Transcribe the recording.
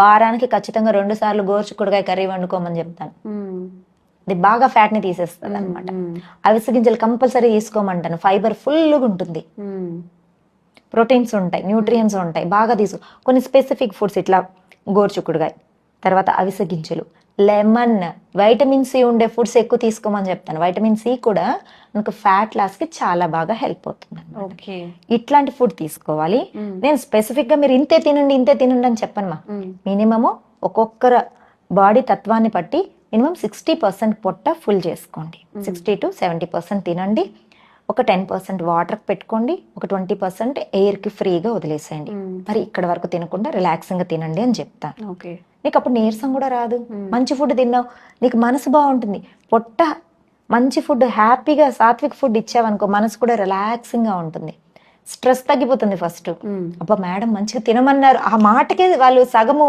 వారానికి ఖచ్చితంగా రెండు సార్లు గోరుచుక్కుడుకాయ కర్రీ వండుకోమని చెప్తాను. ఇది బాగా ఫ్యాట్ని తీసేస్తుంది అనమాట అవిసె గింజలు కంపల్సరీ తీసుకోమంటాను. ఫైబర్ ఫుల్గా ఉంటుంది. ప్రోటీన్స్ ఉంటాయి న్యూట్రియన్స్ ఉంటాయి. బాగా తీసుకో. కొన్ని స్పెసిఫిక్ ఫుడ్స్ ఇట్లా గోరుచుక్కుడుగాయ తర్వాత అవిసె గింజలు లెమన్ వైటమిన్ సి ఉండే ఫుడ్స్ ఎక్కువ తీసుకోమని చెప్తాను. వైటమిన్ సి కూడా మనకు ఫ్యాట్ లాస్కి చాలా బాగా హెల్ప్ అవుతుంది ఇట్లాంటి ఫుడ్ తీసుకోవాలి. నేను స్పెసిఫిక్గా మీరు ఇంతే తినండి ఇంతే తినండి అని చెప్పను మా. మినిమము ఒక్కొక్కరు బాడీ తత్వాన్ని బట్టి మినిమం సిక్స్టీ పర్సెంట్ పొట్ట ఫుల్ చేసుకోండి. సిక్స్టీ టు సెవెంటీ పర్సెంట్ తినండి. ఒక టెన్ పర్సెంట్ వాటర్ పెట్టుకోండి. ఒక ట్వంటీ పర్సెంట్ ఎయిర్కి ఫ్రీగా వదిలేసేయండి. మరి ఇక్కడ వరకు తినకుండా రిలాక్సింగ్గా తినండి అని చెప్తాను. ఓకే. నీకు అప్పుడు నీరసం కూడా రాదు. మంచి ఫుడ్ తిన్నావు. నీకు మనసు బాగుంటుంది. పొట్ట మంచి ఫుడ్ హ్యాపీగా సాత్విక్ ఫుడ్ ఇచ్చావనుకో మనసు కూడా రిలాక్సింగ్గా ఉంటుంది. స్ట్రెస్ తగ్గిపోతుంది ఫస్ట్. అబ్బా మేడం మంచిగా తినమన్నారు. ఆ మాటకే వాళ్ళు సగము